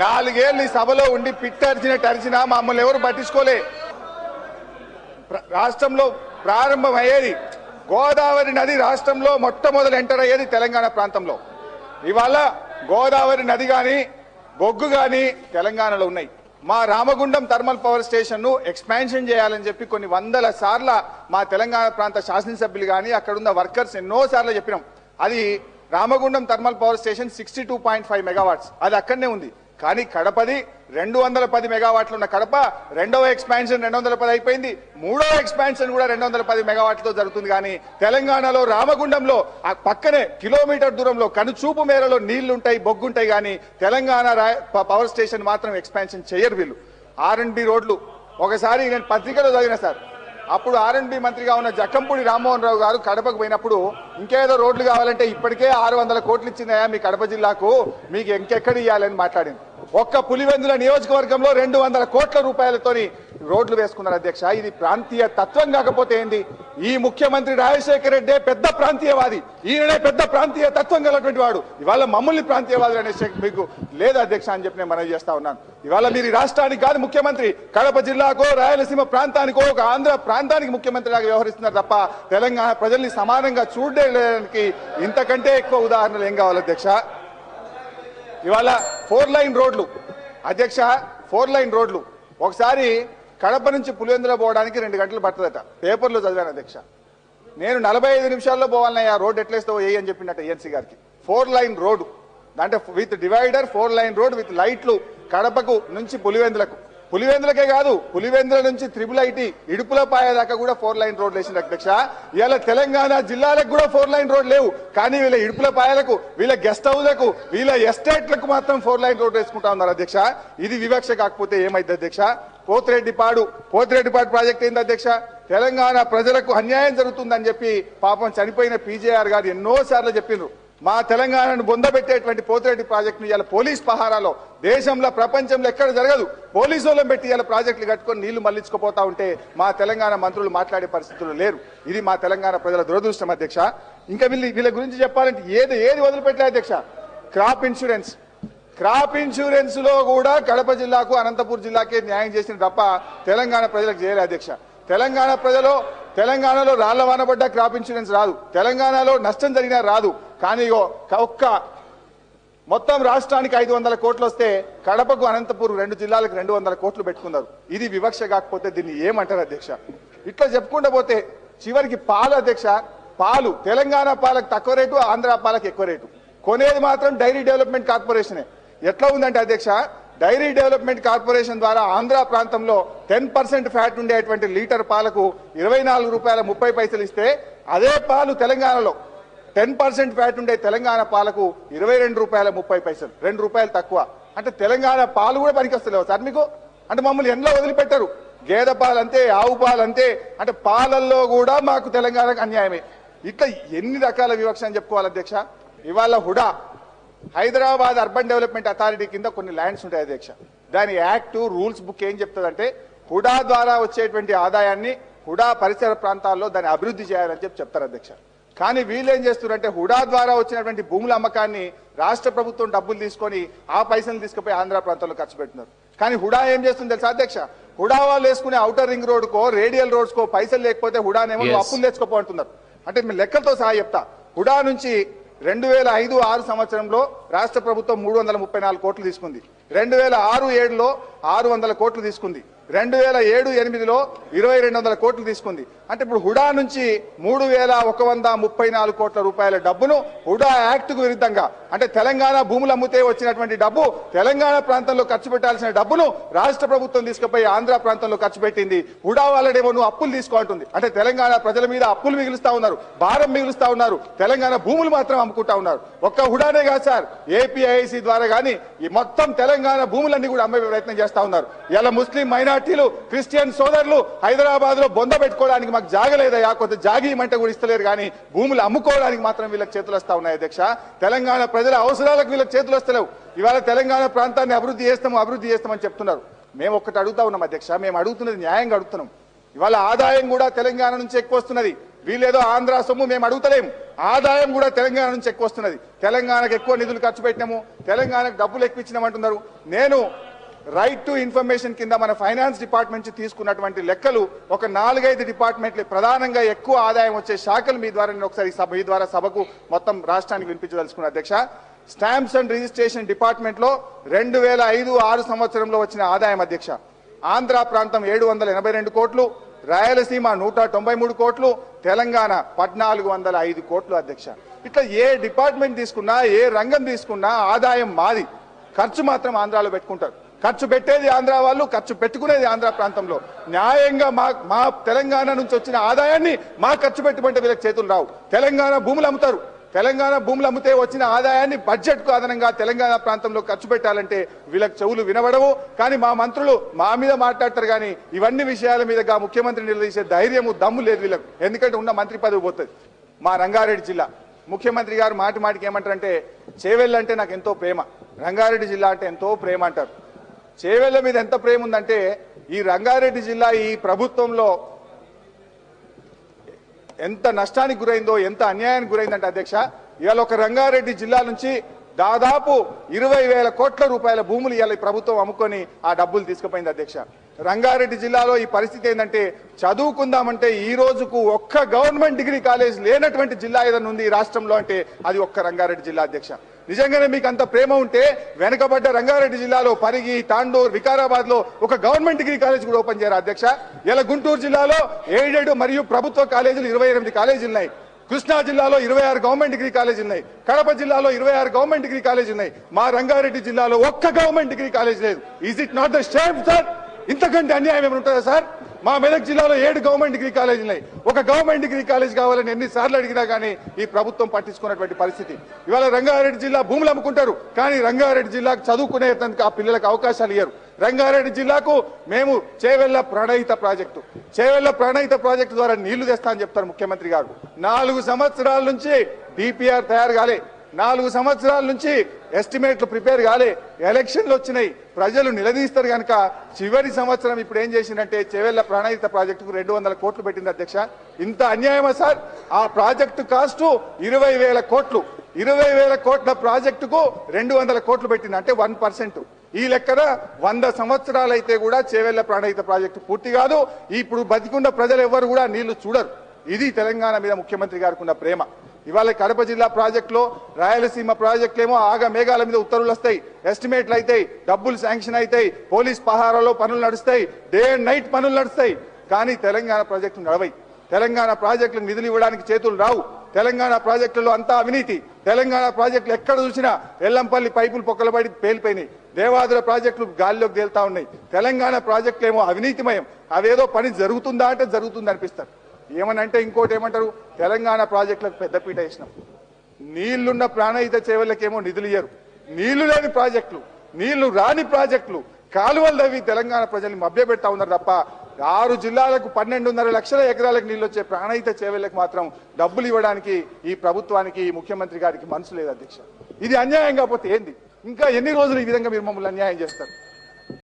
నాలుగేళ్ళు ఈ సభలో ఉండి పిట్టరిచినట్టు అరిచినా మమ్మల్ని ఎవరు పట్టించుకోలే. రాష్ట్రంలో ప్రారంభం అయ్యేది గోదావరి నది రాష్ట్రంలో మొట్టమొదటి ఎంటర్ అయ్యేది తెలంగాణ ప్రాంతంలో. ఇవాళ గోదావరి నది కానీ బొగ్గు కానీ తెలంగాణలో ఉన్నాయి. మా రామగుండం థర్మల్ పవర్ స్టేషన్ను ఎక్స్పాన్షన్ చేయాలని చెప్పి కొన్ని వందల సార్ల మా తెలంగాణ ప్రాంత శాసనసభ్యులు కానీ అక్కడున్న వర్కర్స్ ఎన్నో సార్లు చెప్పినాం. అది Ramagundam thermal power station sixty two point five megawatts. అది అక్కడనే ఉంది. కానీ కడపది రెండు వందల పది మెగావాట్లు ఉన్న కడప రెండవ ఎక్స్పాన్షన్ రెండు వందల పది అయిపోయింది. మూడవ ఎక్స్పాన్షన్ కూడా రెండు వందల పది మెగావాట్లతో జరుగుతుంది కానీ తెలంగాణలో రామగుండంలో ఆ పక్కనే కిలోమీటర్ దూరంలో కనుచూపు మేరలో నీళ్ళుంటాయి బొగ్గుంటాయి కానీ తెలంగాణ ప- పవర్ స్టేషన్ మాత్రం ఎక్స్పాన్షన్ చేయరు వీళ్ళు. ఆర్ అండ్ బి రోడ్లు. ఒకసారి నేను పత్రికలో చదివిన సార్. అప్పుడు ఆర్ అండ్ బి మంత్రిగా ఉన్న జక్కంపూడి రామ్మోహన్ రావు గారు కడపకు పోయినప్పుడు ఇంకేదో రోడ్లు కావాలంటే ఇప్పటికే ఆరు వందల కోట్లు ఇచ్చిందయా మీ కడప జిల్లాకు మీకు ఇంకెక్కడ ఇవ్వాలని మాట్లాడింది. ఒక్క పులివెందుల నియోజకవర్గంలో రెండు వందల కోట్ల రూపాయలతోని రోడ్లు వేసుకున్నారు అధ్యక్ష. ఇది ప్రాంతీయ తత్వం కాకపోతే ఏంది? ఈ ముఖ్యమంత్రి రాజశేఖర రెడ్డి పెద్ద ప్రాంతీయవాది. ఈయననే పెద్ద ప్రాంతీయ తత్వం గలటువంటి వాడు. ఇవాళ మమ్మల్ని ప్రాంతీయవాదులు అనే మీకు లేదు అధ్యక్ష అని చెప్పి నేను మనవి చేస్తా ఉన్నాను. ఇవాళ మీరు ఈ రాష్ట్రానికి కాదు ముఖ్యమంత్రి కడప జిల్లాకో రాయలసీమ ప్రాంతానికో ఒక ఆంధ్ర ప్రాంతానికి ముఖ్యమంత్రి లాగా వ్యవహరిస్తున్నారు తప్ప తెలంగాణ ప్రజల్ని సమానంగా చూడడానికి ఇంతకంటే ఎక్కువ ఉదాహరణలు ఏం కావాలి అధ్యక్ష? ఇవాళ ఫోర్ లైన్ రోడ్లు. అధ్యక్ష ఫోర్ లైన్ రోడ్లు. ఒకసారి కడప నుంచి పులివెందులో పోవడానికి రెండు గంటలు పడుతుందట. పేపర్లో చదివాను అధ్యక్ష. నేను నలభై ఐదు నిమిషాల్లో పోవాలన్నయ్యా రోడ్ ఎట్లేస్తావు ఏ అని చెప్పిండట ఏఎన్సీ గారికి. Four lane road. అంటే with divider four lane road with లైట్లు కడపకు నుంచి పులివెందులకు. పులివెందులకే కాదు పులివెందుల నుంచి త్రిబుల్ ఐటీ ఇడుపులపాయ దాకా కూడా ఫోర్ లైన్ రోడ్లు వేసింది అధ్యక్ష. ఇలా తెలంగాణ జిల్లాలకు కూడా ఫోర్ లైన్ రోడ్ లేవు. కానీ వీళ్ళ ఇడుపులపాయలకు వీళ్ళ గెస్ట్ హౌస్లకు వీళ్ళ ఎస్టేట్లకు మాత్రం ఫోర్ లైన్ రోడ్ వేసుకుంటా ఉన్నారు అధ్యక్ష. ఇది వివక్ష కాకపోతే ఏమైంది అధ్యక్ష? పోతిరెడ్డిపాడు పోతిరెడ్డిపాడు ప్రాజెక్ట్ ఏంది అధ్యక్ష? తెలంగాణ ప్రజలకు అన్యాయం జరుగుతుందని చెప్పి పాపం చనిపోయిన పీజేఆర్ గారు ఎన్నోసార్లు చెప్పినారు చెప్పిండ్రు. మా తెలంగాణను బొందబెట్టేటువంటి పోతిరెడ్డి ప్రాజెక్టును ఇవాళ పోలీస్ పహారాలో దేశంలో ప్రపంచంలో ఎక్కడ జరగదు. పోలీసు వాళ్ళని పెట్టి ఇవాళ ప్రాజెక్టులు కట్టుకొని నీళ్ళు మళ్ళించుకుపోతా ఉంటే మా తెలంగాణ మంత్రులు మాట్లాడే పరిస్థితులు లేరు. ఇది మా తెలంగాణ ప్రజల దురదృష్టం అధ్యక్ష. ఇంకా వీళ్ళు వీళ్ళ గురించి చెప్పాలంటే ఏది ఏది వదిలిపెట్టలే అధ్యక్ష? Crop insurance. క్రాప్ ఇన్సూరెన్స్లో కూడా కడప జిల్లాకు అనంతపూర్ జిల్లాకే న్యాయం చేసిన తప్ప తెలంగాణ ప్రజలకు చేయలే అధ్యక్ష. తెలంగాణ ప్రజలు తెలంగాణలో రాళ్ళ వానబడ్డ క్రాప్ ఇన్సూరెన్స్ రాదు. తెలంగాణలో నష్టం జరిగినా రాదు. కానీ ఒక్క మొత్తం రాష్ట్రానికి ఐదు వందల కోట్లు వస్తే కడపకు అనంతపురం రెండు జిల్లాలకు రెండు వందల కోట్లు పెట్టుకున్నారు. ఇది వివక్ష కాకపోతే దీన్ని ఏమంటారు అధ్యక్ష? ఇట్లా చెప్పుకుంటూ పోతే చివరికి పాలు అధ్యక్ష పాలు. తెలంగాణ పాలకు తక్కువ రేటు ఆంధ్ర పాలకు ఎక్కువ రేటు. కొనేది మాత్రం డైరీ డెవలప్మెంట్ కార్పొరేషనే. ఎట్లా ఉందంటే అధ్యక్ష డైరీ డెవలప్మెంట్ కార్పొరేషన్ ద్వారా ఆంధ్ర ప్రాంతంలో టెన్ పర్సెంట్ ఫ్యాట్ ఉండేటువంటి లీటర్ పాలకు ఇరవై నాలుగు రూపాయల ముప్పై పైసలు ఇస్తే అదే పాలు తెలంగాణలో టెన్ పర్సెంట్ ఫ్యాట్ ఉండే తెలంగాణ పాలకు ఇరవై రెండు రూపాయల ముప్పై పైసలు. రెండు రూపాయలు తక్కువ. అంటే తెలంగాణ పాలు కూడా పనికొస్తలేవు సార్ మీకు? అంటే మమ్మల్ని ఎన్నో వదిలిపెట్టారు. గేదె పాలు అంతే ఆవు పాలు అంతే అంటే పాలల్లో కూడా మాకు తెలంగాణకు అన్యాయమే. ఇట్లా ఎన్ని రకాల వివక్ష అని చెప్పుకోవాలి అధ్యక్ష? ఇవాళ HUDA Hyderabad urban development authority కింద కొన్ని ల్యాండ్స్ ఉంటాయి అధ్యక్ష. దాని యాక్ట్ రూల్స్ బుక్ ఏం చెప్తుందంటే హుడా ద్వారా వచ్చేటువంటి ఆదాయాన్ని హుడా పరిసర ప్రాంతాల్లో దాన్ని అభివృద్ధి చేయాలని చెప్పి చెప్తారు అధ్యక్ష. కానీ వీళ్ళు ఏం చేస్తున్నారంటే హుడా ద్వారా వచ్చినటువంటి భూముల అమ్మకాన్ని రాష్ట్ర ప్రభుత్వం డబ్బులు తీసుకొని ఆ పైసలు తీసుకుపోయి ఆంధ్ర ప్రాంతంలో ఖర్చు పెడుతున్నారు కానీ హుడా ఏం చేస్తుంది తెలుసా అధ్యక్ష? హుడా వాళ్ళు వేసుకునే అవుటర్ రింగ్ రోడ్ కో రేడియల్ రోడ్స్ కో పైసలు లేకపోతే హుడానేమో. అప్పులు తెచ్చుకోపో అంటున్నారు. అంటే మీ లెక్కలతో సహా చెప్తా. హుడా నుంచి రెండు వేల ఐదు ఆరు సంవత్సరంలో రాష్ట్ర ప్రభుత్వం మూడు వందల ముప్పై నాలుగు కోట్లు తీసుకుంది. రెండు వేల ఆరు ఏడులో ఆరు వందల కోట్లు తీసుకుంది. రెండు వేల ఏడు ఎనిమిదిలో ఇరవై రెండు వందల కోట్లు తీసుకుంది. అంటే ఇప్పుడు హుడా నుంచి మూడు వేల ఒక వంద ముప్పై నాలుగు కోట్ల రూపాయల డబ్బును హుడా యాక్ట్కు విరుద్ధంగా అంటే తెలంగాణ భూములు అమ్మితే వచ్చినటువంటి డబ్బు తెలంగాణ ప్రాంతంలో ఖర్చు పెట్టాల్సిన డబ్బును రాష్ట్ర ప్రభుత్వం తీసుకుపోయి ఆంధ్ర ప్రాంతంలో ఖర్చు పెట్టింది. హుడా వాళ్ళడేమో నువ్వు అప్పులు తీసుకుంటుంది అంటే తెలంగాణ ప్రజల మీద అప్పులు మిగులుస్తా ఉన్నారు భారం మిగులుస్తా ఉన్నారు తెలంగాణ భూములు మాత్రం అమ్ముకుంటా ఉన్నారు. ఒక్క హుడానే కాదు సార్ ఏపీఐసి ద్వారా కానీ ఈ మొత్తం తెలంగాణ భూములన్నీ కూడా అమ్మే ప్రయత్నం చేస్తా ఉన్నారు. ఇలా ముస్లిం మైనార్టీలు క్రిస్టియన్ సోదరులు హైదరాబాద్లో బొంద పెట్టుకోవడానికి మాకు జాగలేదయా కొంత జాగీయమంటే కూడా ఇస్తలేరు కానీ భూములు అమ్ముకోవడానికి మాత్రం వీళ్ళకి చేతులు వస్తా ఉన్నాయి అధ్యక్ష. తెలంగాణ ప్రజల అవసరాలకు వీళ్ళకి చేతులు వస్తలేవు. ఇవాళ తెలంగాణ ప్రాంతాన్ని అభివృద్ధి చేస్తాము అభివృద్ధి చేస్తామని చెప్తున్నారు. మేము ఒక్కటి అడుగుతా ఉన్నాం అధ్యక్ష. మేము అడుగుతున్నది న్యాయంగా అడుగుతున్నాం. ఇవాళ ఆదాయం కూడా తెలంగాణ నుంచి ఎక్కువ వస్తున్నది. వీళ్ళేదో ఆంధ్ర సొమ్ము మేము అడుగుతలేము. ఆదాయం కూడా తెలంగాణ నుంచి ఎక్కువ వస్తున్నది. తెలంగాణకు ఎక్కువ నిధులు ఖర్చు పెట్టినాము. తెలంగాణకు డబ్బులు ఎక్కువ ఇచ్చినామంటున్నారు. నేను రైట్ టు ఇన్ఫర్మేషన్ కింద మన ఫైనాన్స్ డిపార్ట్మెంట్ నుంచి తీసుకున్నటువంటి లెక్కలు ఒక నాలుగైదు డిపార్ట్మెంట్లు ప్రధానంగా ఎక్కువ ఆదాయం వచ్చే శాఖలు మీ ద్వారా నేను ఒకసారి సభ ఈ ద్వారా సభకు మొత్తం రాష్ట్రానికి వినిపించదలుచుకున్న అధ్యక్ష. స్టాంప్స్ అండ్ రిజిస్ట్రేషన్ డిపార్ట్మెంట్లో రెండు వేల ఐదు ఆరు సంవత్సరంలో వచ్చిన ఆదాయం అధ్యక్ష. ఆంధ్ర ప్రాంతం ఏడు వందల ఎనభై రెండు కోట్లు రాయలసీమ నూట తొంభై మూడు కోట్లు తెలంగాణ పద్నాలుగు వందల ఐదు కోట్లు అధ్యక్ష. ఇట్లా ఏ డిపార్ట్మెంట్ తీసుకున్నా ఏ రంగం తీసుకున్నా ఆదాయం మాది. ఖర్చు మాత్రం ఆంధ్రాలో పెట్టుకుంటారు. ఖర్చు పెట్టేది ఆంధ్ర వాళ్ళు ఖర్చు పెట్టుకునేది ఆంధ్ర ప్రాంతంలో. న్యాయంగా మా మా తెలంగాణ నుంచి వచ్చిన ఆదాయాన్ని మా ఖర్చు పెట్టుకుంటే వీళ్ళకి చేతులు రావు. తెలంగాణ భూములు అమ్ముతారు. తెలంగాణ భూములు అమ్మితే వచ్చిన ఆదాయాన్ని బడ్జెట్కు అదనంగా తెలంగాణ ప్రాంతంలో ఖర్చు పెట్టాలంటే వీళ్ళకి చెవులు వినబడవు. కానీ మా మంత్రులు మా మీద మాట్లాడతారు కానీ ఇవన్నీ విషయాల మీదగా ముఖ్యమంత్రి నిలదీసే ధైర్యము దమ్ము లేదు వీళ్ళకు. ఎందుకంటే ఉన్న మంత్రి పదవి పోతుంది. మా రంగారెడ్డి జిల్లా. ముఖ్యమంత్రి గారు మాటి మాటికి ఏమంటారంటే చేవెళ్ళంటే నాకు ఎంతో ప్రేమ. రంగారెడ్డి జిల్లా అంటే ఎంతో ప్రేమ అంటారు. చేవెళ్ళ మీద ఎంత ప్రేమ ఉందంటే ఈ రంగారెడ్డి జిల్లా ఈ ప్రభుత్వంలో ఎంత నష్టానికి గురైందో ఎంత అన్యాయానికి గురైందంటే అధ్యక్ష ఇవాళ ఒక రంగారెడ్డి జిల్లా నుంచి దాదాపు ఇరవై వేల కోట్ల రూపాయల భూములు ఇవాళ ఈ ప్రభుత్వం అమ్ముకొని ఆ డబ్బులు తీసుకుపోయింది అధ్యక్ష. రంగారెడ్డి జిల్లాలో ఈ పరిస్థితి ఏంటంటే చదువుకుందామంటే ఈ రోజుకు ఒక్క గవర్నమెంట్ డిగ్రీ కాలేజ్ లేనటువంటి జిల్లా ఏదైనా ఉంది ఈ రాష్ట్రంలో అంటే అది ఒక్క రంగారెడ్డి జిల్లా అధ్యక్ష. నిజంగానే మీకు అంత ప్రేమ ఉంటే వెనకబడ్డ రంగారెడ్డి జిల్లాలో పరిగి తాండూర్ వికారాబాద్లో ఒక గవర్నమెంట్ డిగ్రీ కాలేజ్ కూడా ఓపెన్ చేయరు అధ్యక్ష? ఇలా గుంటూరు జిల్లాలో ఏడేడు మరియు ప్రభుత్వ కాలేజీలు ఇరవై ఎనిమిది కాలేజీలు ఉన్నాయి. కృష్ణా జిల్లాలో ఇరవై ఆరు గవర్నమెంట్ డిగ్రీ కాలేజీ ఉన్నాయి. కడప జిల్లాలో ఇరవై ఆరు గవర్నమెంట్ డిగ్రీ కాలేజీ ఉన్నాయి. మా రంగారెడ్డి జిల్లాలో ఒక్క గవర్నమెంట్ డిగ్రీ కాలేజ్ లేదు. Is it not the shame sir ఇంతకంటే అన్యాయం ఏమైనా ఉంటుందా సార్ మా మెదక్ జిల్లాలో ఏడు గవర్నమెంట్ డిగ్రీ కాలేజీలు ఉన్నాయి. ఒక గవర్నమెంట్ డిగ్రీ కాలేజ్ కావాలని ఎన్నిసార్లు అడిగినా కానీ ఈ ప్రభుత్వం పట్టించుకున్నటువంటి పరిస్థితి. ఇవాళ రంగారెడ్డి జిల్లా భూములు అమ్ముకుంటారు. కానీ రంగారెడ్డి జిల్లాకు చదువుకునేందుకు ఆ పిల్లలకు అవకాశాలు ఇయ్యరు. రంగారెడ్డి జిల్లాకు మేము చేవెళ్ళ ప్రణయిత ప్రాజెక్టు. చేవెళ్ళ ప్రణయిత ప్రాజెక్టు ద్వారా నీళ్ళు తెస్తా అని చెప్తారు ముఖ్యమంత్రి గారు. నాలుగు సంవత్సరాల నుంచి డిపిఆర్ తయారు కాలే. నాలుగు సంవత్సరాల నుంచి ఎస్టిమేట్లు ప్రిపేర్ కాలే. ఎలక్షన్లు వచ్చినాయి. ప్రజలు నిలదీస్తారు కనుక చివరి సంవత్సరం ఇప్పుడు ఏం చేసిందంటే చెవెళ్ళ ప్రాణాయిత ప్రాజెక్టుకు రెండు వందల కోట్లు పెట్టింది అధ్యక్ష. ఇంత అన్యాయమా సార్? ఆ ప్రాజెక్టు కాస్ట్ ఇరవై వేల కోట్లు. ఇరవై వేల కోట్ల ప్రాజెక్టుకు రెండు వందల కోట్లు పెట్టింది. అంటే వన్ పర్సెంట్. ఈ లెక్కన వంద సంవత్సరాలు అయితే కూడా చేవెళ్ళ ప్రాణహిత ప్రాజెక్టు పూర్తి కాదు. ఇప్పుడు బతికున్న ప్రజలు ఎవరు కూడా నీళ్ళు చూడరు. ఇది తెలంగాణ మీద ముఖ్యమంత్రి గారికి ఉన్న ప్రేమ. ఇవాళ కడప జిల్లా ప్రాజెక్టులో రాయలసీమ ప్రాజెక్టులేమో ఆగ మేఘాల మీద ఉత్తర్వులు వస్తాయి. ఎస్టిమేట్లు అవుతాయి డబ్బులు శాంక్షన్ అవుతాయి పోలీస్ పహారాలో పనులు నడుస్తాయి. డే అండ్ నైట్ పనులు నడుస్తాయి. కానీ తెలంగాణ ప్రాజెక్టులు నడవై. తెలంగాణ ప్రాజెక్టులకు నిధులు ఇవ్వడానికి చేతులు రావు. తెలంగాణ ప్రాజెక్టులలో అంతా అవినీతి. తెలంగాణ ప్రాజెక్టులు ఎక్కడ చూసినా ఎల్లంపల్లి పైపులు పొక్కలబడి పేలిపోయినాయి. దేవాదుల ప్రాజెక్టులు గాల్లోకి తేలుతా ఉన్నాయి. తెలంగాణ ప్రాజెక్టులు ఏమో అవినీతిమయం. అవేదో పని జరుగుతుందా అంటే జరుగుతుంది అనిపిస్తారు. ఏమనంటే ఇంకోటి ఏమంటారు? తెలంగాణ ప్రాజెక్టులకు పెద్దపీట వేసినాం. నీళ్ళున్న ప్రాణహిత చేవలకేమో నిధులు ఇయ్యరు. నీళ్ళు లేని ప్రాజెక్టులు నీళ్ళు రాని ప్రాజెక్టులు కాలువలు తవ్వి తెలంగాణ ప్రజల్ని మభ్యపెడతా ఉన్నారు తప్ప ఆరు జిల్లాలకు పన్నెండున్నర లక్షల ఎకరాలకు నీళ్ళు వచ్చే ప్రాణహిత చేవలకు మాత్రం డబ్బులు ఇవ్వడానికి ఈ ప్రభుత్వానికి ఈ ముఖ్యమంత్రి గారికి మనసు లేదు అధ్యక్ష. ఇది అన్యాయం కాకపోతే ఏంది? ఇంకా ఎన్ని రోజులు ఈ విధంగా మీరు మమ్మల్ని అన్యాయం చేస్తారు?